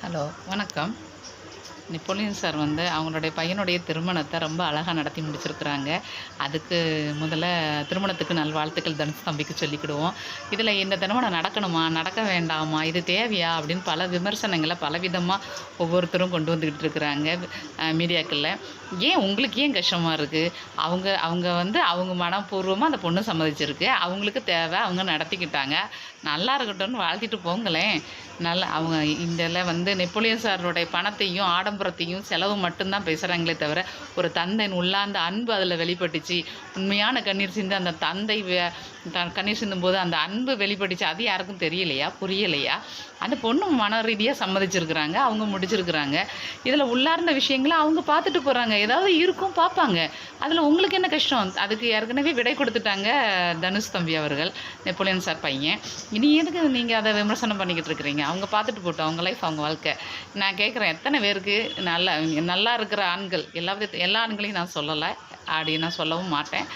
Hello வணக்கம். Napoleon sir வந்து அவங்களுடைய பையனுடைய திருமணத்தை ரொம்ப அழகாக நடத்தி முடிச்சிருக்கிறாங்க. அதுக்கு முதல்ல திருமணத்துக்கு நல்வாழ்த்துக்கள் தனுஷ் தம்பிக்கு சொல்லிக்கிடுவோம். இதில் இந்த திருமணம் நடக்கணுமா? நடக்க வேண்டாமா? இது தேவையா? அப்படின்னு பல விமர்சனங்களை பலவிதமாக ஒவ்வொருத்தரும் கொண்டு வந்துக்கிட்டு இருக்கிறாங்க மீடியாக்களில். ஏன் உங்களுக்கு ஏன் கஷ்டமாக இருக்குது அவங்க அவங்க வந்து அவங்க மனப்பூர்வமாக அந்த பொண்ணு சம்மதிச்சிருக்கு. அவங்களுக்கு தேவை அவங்க நடத்திக்கிட்டாங்க. நல்லா இருக்கட்டும்னு வாழ்த்திட்டு போங்களேன். நல்லா அவங்க இதில் வந்து நெப்போலியன் சாரோடைய பணத்தையும் ஆடம்பரத்தையும் செலவு மட்டும்தான் பேசுகிறாங்களே தவிர ஒரு தந்தையின் உள்ளார்ந்த அன்பு அதில் வெளிப்பட்டுச்சு. உண்மையான கண்ணீர் சிந்து அந்த தந்தை த- கண்ணீர் சிந்தும் போது அந்த அன்பு வெளிப்பட்டுச்சு. அது யாருக்கும் தெரியலையா? புரியலையா? அந்த பொண்ணு மன ரீதியாக சம்மதிச்சிருக்கிறாங்க அவங்க முடிச்சிருக்கிறாங்க. இதில் உள்ளார்ந்த விஷயங்களை அவங்க பார்த்துட்டு போகிறாங்க ஏதாவது இருக்கும் பார்ப்பாங்க. அதில் உங்களுக்கு என்ன கஷ்டம்? அதுக்கு ஏற்கனவே விடை கொடுத்துட்டாங்க தனுஷ் தம்பி அவர்கள் நெப்போலியன் சார் பையன். இனி எதுக்கு நீங்கள் அதை விமர்சனம் பண்ணிக்கிட்டு இருக்கிறீங்க? அவங்க பார்த்துட்டு போட்டோம். அவங்க லைஃப் அவங்க வாழ்க்கை. நான் கேட்குறேன் எத்தனை பேருக்கு நல்லா நல்லா இருக்கிற ஆண்கள் எல்லா வித எல்லா ஆண்களையும் நான் சொல்லலை அப்படி நான் சொல்லவும் மாட்டேன்.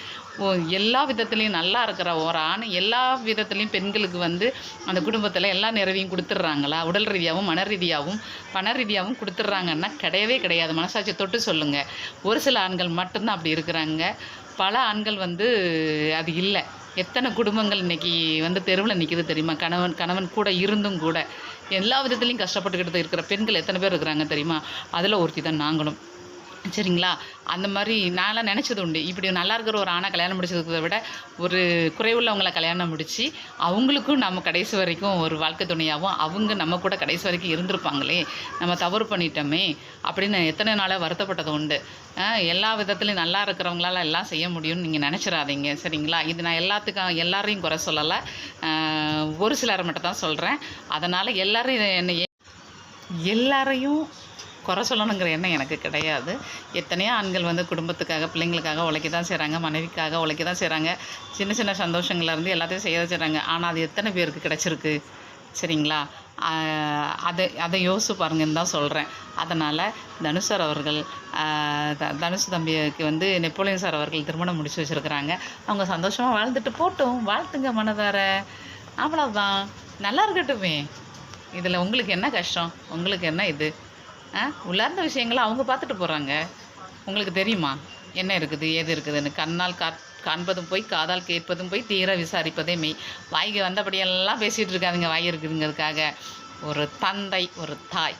ஓ எல்லா விதத்துலேயும் நல்லா இருக்கிற ஒரு ஆண் எல்லா விதத்துலேயும் பெண்களுக்கு வந்து அந்த குடும்பத்தில் எல்லா நிறைவையும் கொடுத்துட்றாங்களா? உடல் ரீதியாகவும் மன ரீதியாகவும் பண ரீதியாகவும் கொடுத்துட்றாங்கன்னா கிடையவே கிடையாது. மனசாட்சி தொட்டு சொல்லுங்கள் ஒரு சில ஆண்கள் மட்டும்தான் அப்படி இருக்கிறாங்க. பல ஆண்கள் வந்து அது இல்லை. எத்தனை குடும்பங்கள் இன்றைக்கி வந்து தெருவில் நிற்கிது தெரியுமா? கணவன் கணவன் கூட இருந்தும் கூட. எல்லா விதத்துலேயும் கஷ்டப்பட்டுக்கிட்டு இருக்கிற பெண்கள் எத்தனை பேர் இருக்கிறாங்க தெரியுமா? அதில் ஒருத்தி தான் நாங்களும். சரிங்களா? அந்த மாதிரி நான்லாம் நினச்சது உண்டு. இப்படி நல்லா இருக்கிற ஒரு ஆணை கல்யாணம் முடிச்சதை விட ஒரு குறைவுள்ளவங்கள கல்யாணம் முடித்து அவங்களுக்கும் நம்ம கடைசி வரைக்கும் ஒரு வாழ்க்கை துணையாகவும் அவங்க நம்ம கூட கடைசி வரைக்கும் இருந்திருப்பாங்களே நம்ம தவறு பண்ணிட்டோமே அப்படின்னு எத்தனை நாளாக வருத்தப்பட்டது உண்டு. எல்லா விதத்துலையும் நல்லா இருக்கிறவங்களால எல்லாம் செய்ய முடியும்னு நீங்கள் நினச்சிடாதீங்க. சரிங்களா? இது நான் எல்லாத்துக்கும் எல்லாரையும் குறை சொல்லலை. ஒரு சிலரை மட்டும் தான் சொல்கிறேன் அதனால் எல்லோரும் என்னை எல்லாரையும் குறை சொல்லணுங்கிற எண்ணம் எனக்கு கிடையாது. எத்தனையோ ஆண்கள் வந்து குடும்பத்துக்காக பிள்ளைங்களுக்காக உழைக்க தான் செய்கிறாங்க மனைவிக்காக உழைக்க தான் செய்கிறாங்க சின்ன சின்ன சந்தோஷங்கள்லேருந்து எல்லாத்தையும் செய்ய செய்கிறாங்க ஆனால் அது எத்தனை பேருக்கு கிடச்சிருக்கு? சரிங்களா? அதை அதை யோசிச்சு பாருங்கன்னு தான் சொல்கிறேன் அதனால் தனுஷ் சார் அவர்கள் த- தனுஷ் தம்பிக்கு வந்து நெப்போலியன் சார் அவர்கள் திருமணம் முடிச்சு வச்சுருக்கிறாங்க. அவங்க சந்தோஷமாக வாழ்ந்துட்டு போட்டும். வாழ்த்துங்க மனதார. அவ்வளோதான் நல்லா இருக்கட்டுமே. இதில் உங்களுக்கு என்ன கஷ்டம்? உங்களுக்கு என்ன இது? உள்ளார்ந்த விஷயங்களை அவங்க பார்த்துட்டு போகிறாங்க உங்களுக்கு தெரியுமா? என்ன இருக்குது ஏது இருக்குதுன்னு? கண்ணால் கா காண்பதும் போய் காதால் கேட்பதும் போய் தீர விசாரிப்பதே மெய். வாய்க்கு வந்தபடியெல்லாம் பேசிகிட்டு இருக்காதுங்க வாய் இருக்குதுங்கிறதுக்காக. ஒரு தந்தை ஒரு தாய்.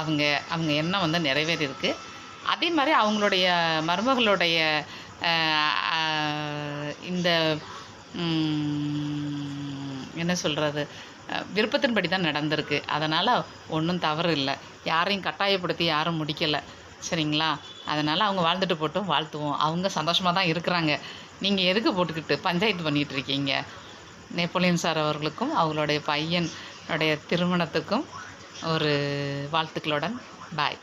அவங்க அவங்க எண்ணம் வந்து நிறைவேறியிருக்கு. அதே மாதிரி அவங்களுடைய மருமகளுடைய இந்த என்ன சொல்கிறது விருப்பத்தின்படி தான் நடந்திருக்கு. அதனால் ஒன்றும் தவறு இல்லை. யாரையும் கட்டாயப்படுத்தி யாரும் முடிக்கலை. சரிங்களா? அதனால் அவங்க வாழ்ந்துட்டு போட்டும் வாழ்த்துவோம். அவங்க சந்தோஷமாக தான் இருக்கிறாங்க. நீங்கள் எதுக்கு போட்டுக்கிட்டு பஞ்சாயத்து பண்ணிகிட்டு இருக்கீங்க? நெப்போலியன் சார் அவர்களுக்கும் அவங்களுடைய பையனுடைய திருமணத்துக்கும் ஒரு வாழ்த்துக்களுடன் பாய்